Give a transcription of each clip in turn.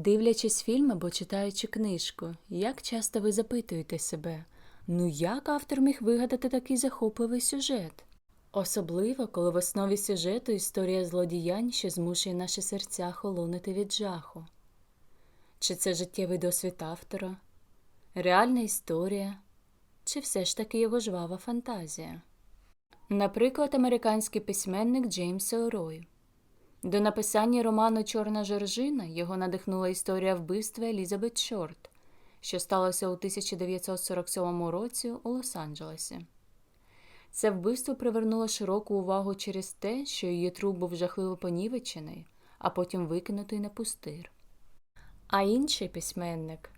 Дивлячись фільм або читаючи книжку, як часто ви запитуєте себе, ну як автор міг вигадати такий захопливий сюжет? Особливо, коли в основі сюжету історія злодіянь, що змушує наші серця холонити від жаху. Чи це життєвий досвід автора, реальна історія, чи все ж таки його жвава фантазія? Наприклад, американський письменник Джеймс Елрой. До написання роману Чорна жоржина його надихнула історія вбивства Елізабет Шорт, що сталося у 1947 році у Лос-Анджелесі. Це вбивство привернуло широку увагу через те, що її труп був жахливо понівечений, а потім викинутий на пустир. А інший письменник,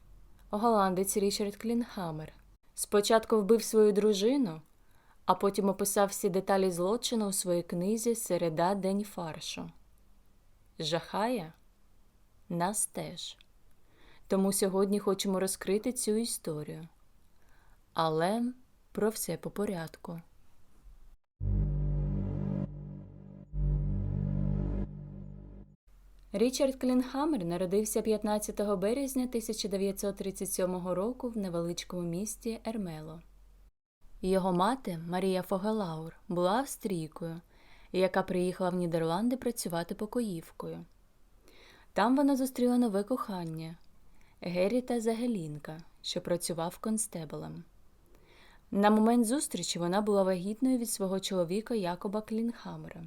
голландець Річард Клінхаммер, спочатку вбив свою дружину, а потім описав всі деталі злочину у своїй книзі Середа День фаршу. Жахає? Нас теж. Тому сьогодні хочемо розкрити цю історію. Але про все по порядку. Річард Клінхаммер народився 15 березня 1937 року в невеличкому місті Ермело. Його мати Марія Фогелаур була австрійкою, яка приїхала в Нідерланди працювати покоївкою. Там вона зустріла нове кохання Геріта Загелінка, що працював констебелем. На момент зустрічі вона була вагітною від свого чоловіка Якоба Клінхамера.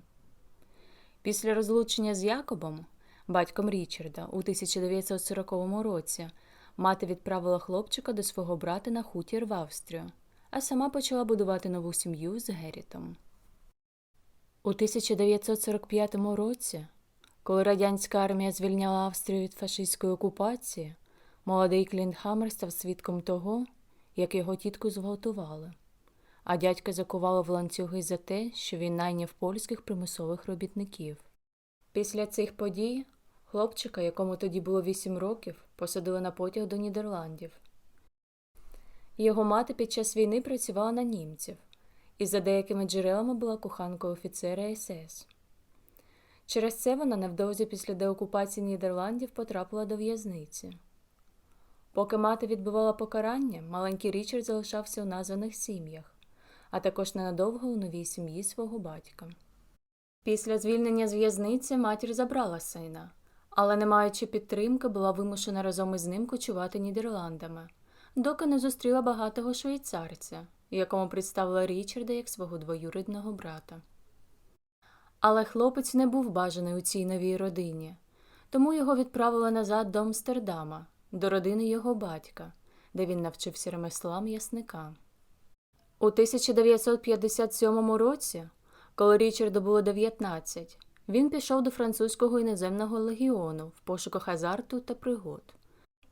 Після розлучення з Якобом, батьком Річарда, у 1940 році мати відправила хлопчика до свого брата на хутір в Австрію, а сама почала будувати нову сім'ю з Герітом. У 1945 році, коли радянська армія звільняла Австрію від фашистської окупації, молодий Клінхаммер став свідком того, як його тітку зґвалтували, а дядька закували в ланцюги за те, що він найняв польських примусових робітників. Після цих подій хлопчика, якому тоді було 8 років, посадили на потяг до Нідерландів. Його мати під час війни працювала на німців і за деякими джерелами була коханкою офіцера СС. Через це вона невдовзі після деокупації Нідерландів потрапила до в'язниці. Поки мати відбувала покарання, маленький Річард залишався у названих сім'ях, а також ненадовго у новій сім'ї свого батька. Після звільнення з в'язниці матір забрала сина, але, не маючи підтримки, була вимушена разом із ним кочувати Нідерландами, доки не зустріла багатого швейцарця, якому представила Річарда як свого двоюрідного брата. Але хлопець не був бажаний у цій новій родині, тому його відправили назад до Амстердама, до родини його батька, де він навчився ремеслам ясника. У 1957 році, коли Річарду було 19, він пішов до французького іноземного легіону в пошуках азарту та пригод.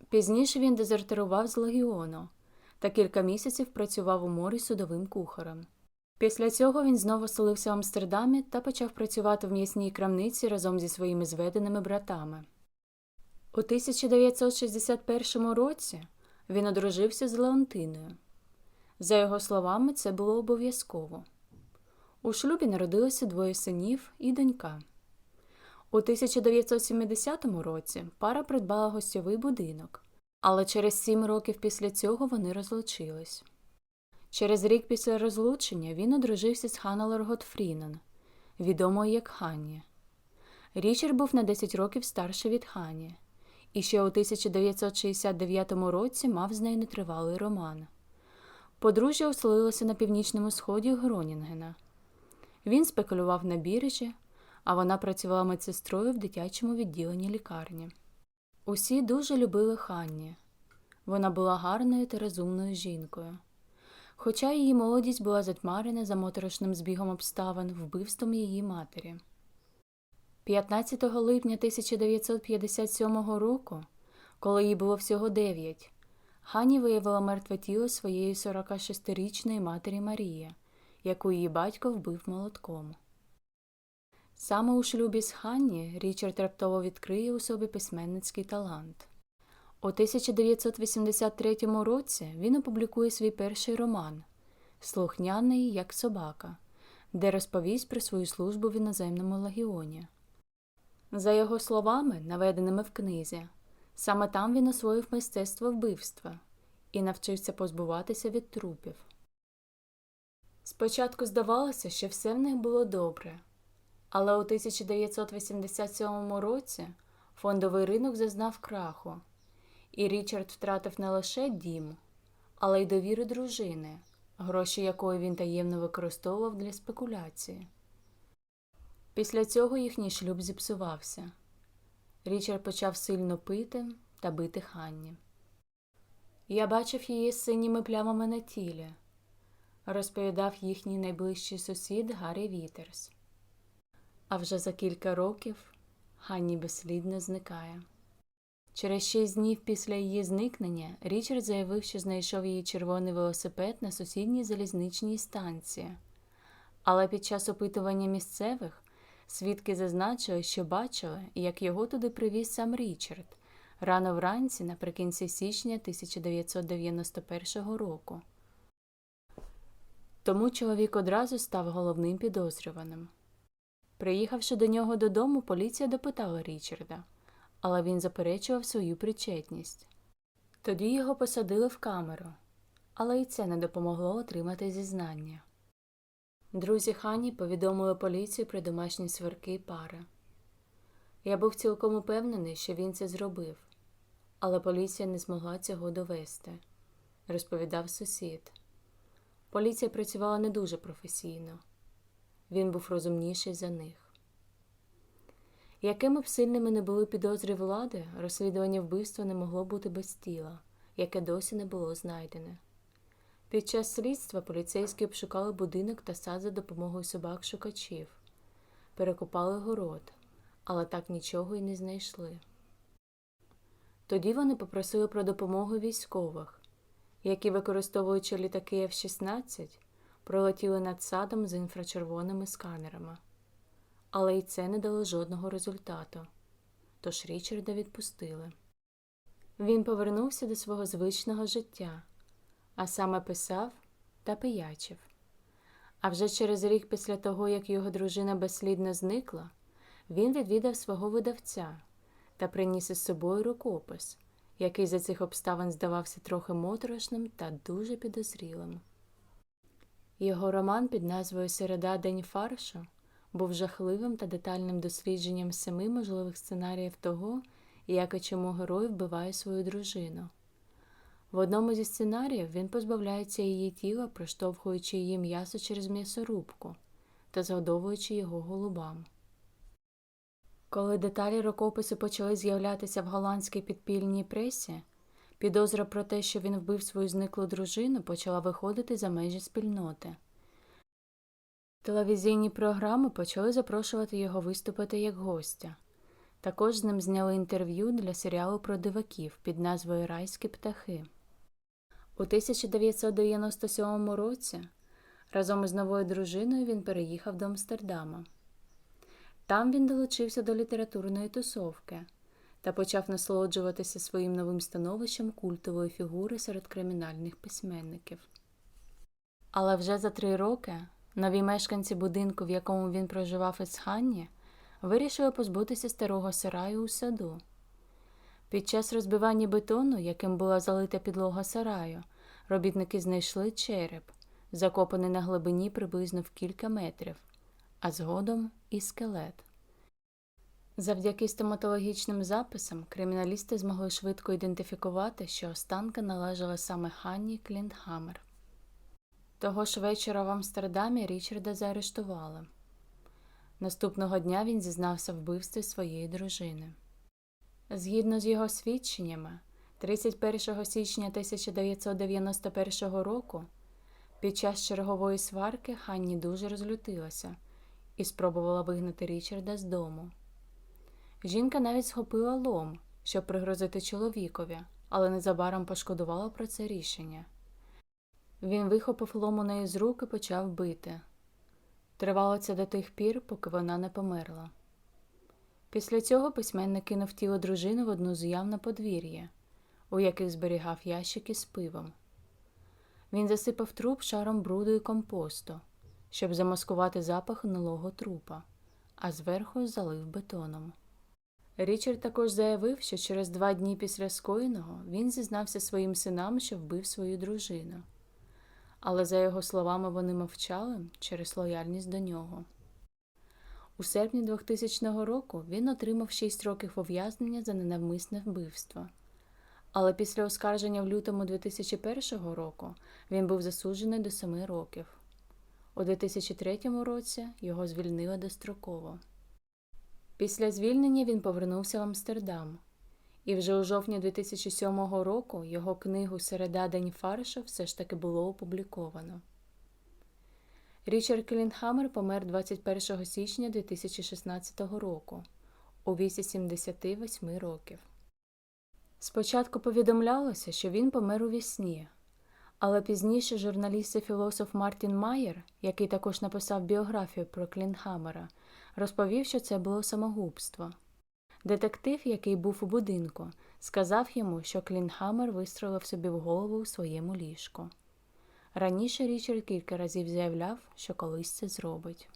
Пізніше він дезертирував з легіону та кілька місяців працював у морі судовим кухарем. Після цього він знову оселився в Амстердамі та почав працювати в м'ясній крамниці разом зі своїми зведеними братами. У 1961 році він одружився з Леонтиною. За його словами, це було обов'язково. У шлюбі народилося двоє синів і донька. У 1970 році пара придбала гостьовий будинок, але через сім років після цього вони розлучились. Через рік після розлучення він одружився з Ханнелер Готфрінен, відомою як Ханні. Річард був на 10 років старший від Хані, і ще у 1969 році мав з нею нетривалий роман. Подружжя оселилося на північному сході Гронінгена. Він спекулював на біржі, а вона працювала медсестрою в дитячому відділенні лікарні. Усі дуже любили Ханні. Вона була гарною та розумною жінкою. Хоча її молодість була затьмарена за моторошним збігом обставин вбивством її матері. 15 липня 1957 року, коли їй було всього 9, Хані виявила мертве тіло своєї 46-річної матері Марії, яку її батько вбив молотком. Саме у шлюбі з Ханні Річард раптово відкриє у собі письменницький талант. У 1983 році він опублікує свій перший роман Слухняний як собака, де розповість про свою службу в іноземному легіоні. За його словами, наведеними в книзі, Саме там він освоїв мистецтво вбивства і навчився позбуватися від трупів. Спочатку здавалося, що все в них було добре, але у 1987 році фондовий ринок зазнав краху, і Річард втратив не лише дім, але й довіру дружини, гроші якої він таємно використовував для спекуляції. Після цього їхній шлюб зіпсувався. Річард почав сильно пити та бити Ханні. Я бачив її з синіми плямами на тілі, розповідав їхній найближчий сусід Гаррі Вітерс. А вже за кілька років Ханні безслідно зникає. Через шість днів після її зникнення Річард заявив, що знайшов її червоний велосипед на сусідній залізничній станції. Але під час опитування місцевих свідки зазначили, що бачили, як його туди привіз сам Річард рано вранці наприкінці січня 1991 року. Тому чоловік одразу став головним підозрюваним. Приїхавши до нього додому, поліція допитала Річарда, але він заперечував свою причетність. Тоді його посадили в камеру, але і це не допомогло отримати зізнання. Друзі Хані повідомили поліцію про домашні сварки пари. Я був цілком упевнений, що він це зробив, але поліція не змогла цього довести, розповідав сусід. Поліція працювала не дуже професійно. Він був розумніший за них. Якими б сильними не були підозри влади, розслідування вбивства не могло бути без тіла, яке досі не було знайдене. Під час слідства поліцейські обшукали будинок та сад за допомогою собак-шукачів, перекопали город, але так нічого й не знайшли. Тоді вони попросили про допомогу військових, які, використовуючи літаки F-16, пролетіли над садом з інфрачервоними сканерами. Але й це не дало жодного результату, тож Річарда відпустили. Він повернувся до свого звичного життя, а саме писав та пиячив. А вже через рік після того, як його дружина безслідно зникла, він відвідав свого видавця та приніс із собою рукопис, який за цих обставин здавався трохи моторошним та дуже підозрілим. Його роман під назвою Середа День фаршу був жахливим та детальним дослідженням семи можливих сценаріїв того, як і чому герой вбиває свою дружину. В одному зі сценаріїв він позбавляється її тіла, проштовхуючи її м'ясо через м'ясорубку та згодовуючи його голубам. Коли деталі рукопису почали з'являтися в голландській підпільній пресі, підозра про те, що він вбив свою зниклу дружину, почала виходити за межі спільноти. Телевізійні програми почали запрошувати його виступити як гостя. Також з ним зняли інтерв'ю для серіалу про диваків під назвою Райські птахи. У 1997 році разом із новою дружиною він переїхав до Амстердама. Там він долучився до літературної тусовки та почав насолоджуватися своїм новим становищем культової фігури серед кримінальних письменників. Але вже за три роки нові мешканці будинку, в якому він проживав із Ханні, вирішили позбутися старого сараю у саду. Під час розбивання бетону, яким була залита підлога сараю, робітники знайшли череп, закопаний на глибині приблизно в кілька метрів, а згодом і скелет. Завдяки стоматологічним записам криміналісти змогли швидко ідентифікувати, що останка належала саме Ханні Клінтхаммер. Того ж вечора в Амстердамі Річарда заарештували. Наступного дня він зізнався в вбивстві своєї дружини. Згідно з його свідченнями, 31 січня 1991 року під час чергової сварки Ханні дуже розлютилася і спробувала вигнати Річарда з дому. Жінка навіть схопила лом, щоб пригрозити чоловікові, але незабаром пошкодувала про це рішення. Він вихопив лом у неї з рук і почав бити. Тривало це до тих пір, поки вона не померла. Після цього письменник кинув тіло дружини в одну з яв на подвір'я, у яких зберігав ящики з пивом. Він засипав труп шаром бруду і компосту, щоб замаскувати запах гнилого трупа, а зверху залив бетоном. Річард також заявив, що через два дні після скоєного він зізнався своїм синам, що вбив свою дружину. Але, за його словами, вони мовчали через лояльність до нього. У серпні 2000 року він отримав 6 років ув'язнення за ненавмисне вбивство. Але після оскарження в лютому 2001 року він був засуджений до 7 років. У 2003 році його звільнили достроково. Після звільнення він повернувся в Амстердам, і вже у жовтні 2007 року його книгу Середа День фаршу все ж таки було опубліковано. Річард Клінхаммер помер 21 січня 2016 року у віці 78 років. Спочатку повідомлялося, що він помер у вісні, але пізніше журналіст і філософ Мартін Майер, який також написав біографію про Клінхаммера, розповів, що це було самогубство. Детектив, який був у будинку, сказав йому, що Клінхаммер вистрелив собі в голову у своєму ліжку. Раніше Річард кілька разів заявляв, що колись це зробить.